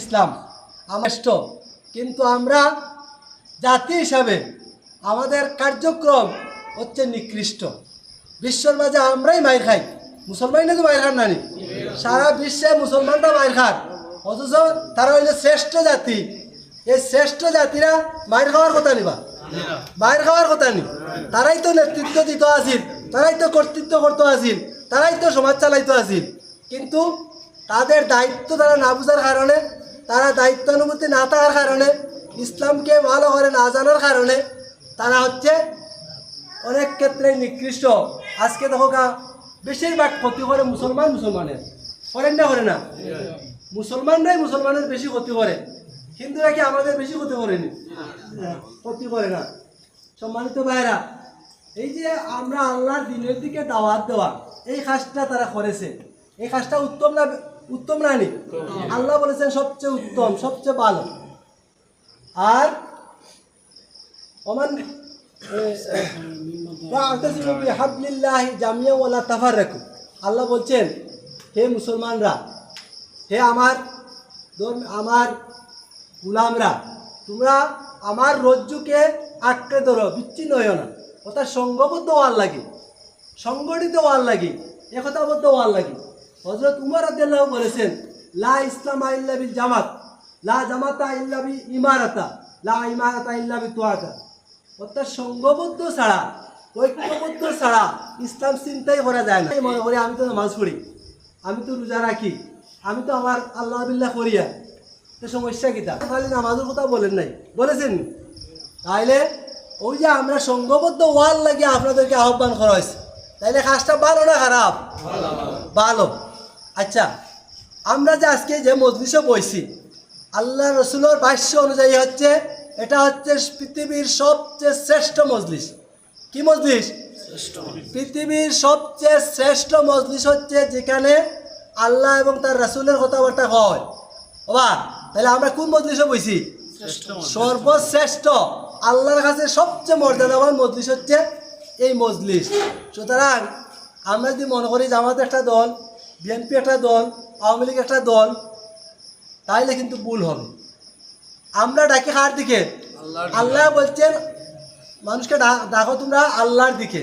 ইসলাম। শ্রেষ্ঠ। কিন্তু আমরা জাতি হিসাবে আমাদের কার্যক্রম হচ্ছে নিকৃষ্ট। বিশ্বর মাঝে আমরাই মাইর খাই। মুসলমানই তো মাইর খান নানি? সারা বিশ্বে মুসলমানরা মাইর খান। অথচ তারা হইলে শ্রেষ্ঠ জাতি। এই শ্রেষ্ঠ জাতিরা মাইর খাওয়ার কথা নিবা? মাইর খাওয়ার কথা নি? তারাই তো নেতৃত্ব দিত আছিল তারাই তো কর্তৃত্ব করতো আছিল তারাই তো সমাজ চালাইতো আছিল কিন্তু তাদের দায়িত্ব তারা না বুঝার কারণে তারা দায়িত্বানুভূতি না থাকার কারণে, ইসলামকে ভালো করে না জানার কারণে তারা হচ্ছে অনেক ক্ষেত্রে নিকৃষ্ট। আজকে দেখো বেশিরভাগ ক্ষতি করে মুসলমান মুসলমানের। করেন না করে না? মুসলমানরাই মুসলমানের বেশি ক্ষতি করে। হিন্দুরা কি আমাদের বেশি ক্ষতি করেনি? ক্ষতি করে না। সম্মানিত ভাইরা এই যে আমরা আল্লাহর দিনের দিকে দাওয়াত দেওয়া, এই কাজটা তারা করেছে। এই কাজটা উত্তম না উত্তম না নি আল্লাহ বলেছেন সবচেয়ে উত্তম সবচেয়ে ভালো। আর জামিয়া ওয়ালা তাফাররাকু। আল্লাহ বলছেন হে মুসলমানরা হে আমার আমার গুলামরা তোমরা আমার রজ্জুকে আঁকড়ে ধরো বিচ্ছিন্ন হইও না। অর্থাৎ সঙ্গবদ্ধ হওয়ার লাগে সংগঠিত হওয়ার লাগে একতাবদ্ধ হওয়ার লাগে। হজরত উমর আদাল্লাহ বলেছেন, লা ইসলাম ইল্লা বিল জামাত, লা জামাতা ইল্লা বি ইমারাতা, লা ইমারাতা ইল্লা বি তোয়াকা অর্থাৎ সঙ্গবদ্ধ ছাড়া, ঐক্যবদ্ধ ছাড়া ইসলাম চিন্তাই করা যায় না। মনে করি আমি তো নামাজ পড়ি, আমি তো রোজা রাখি, আমি তো আমার আল্লাহ বিল্লাহ করিয়া তো সমস্যা কিতা খালি নামাজের কথা বলেন নাই। বলেছেন তাইলে ওই যে আমরা সঙ্গবদ্ধ ওয়াল লাগিয়ে আপনাদেরকে আহ্বান করা হয়েছে। তাইলে কাজটা ভালো না খারাপ? ভালো। আচ্ছা আমরা যে আজকে যে মজলিসে বইছি আল্লাহ রসুলের ভাষ্য অনুযায়ী হচ্ছে এটা হচ্ছে পৃথিবীর সবচেয়ে শ্রেষ্ঠ মজলিস। কি মজলিস? পৃথিবীর সবচেয়ে শ্রেষ্ঠ মজলিস হচ্ছে যেখানে আল্লাহ এবং তার রাসুলের কথাবার্তা হয়। বাবা তাহলে আমরা কোন মজলিসে বইছি? সর্বশ্রেষ্ঠ আল্লাহর কাছে সবচেয়ে মর্যাদাবান মজলিস হচ্ছে এই মজলিস। সুতরাং আমরা যদি মনে করি যে আমাদের একটা দল বিএনপি একটা দল আওয়ামী লীগ একটা দল তাইলে কিন্তু ভুল হবে। আমরা ডাকি কার দিকে? আল্লাহ বলছেন মানুষকে ডা- ডাকো তোমরা আল্লাহর দিকে।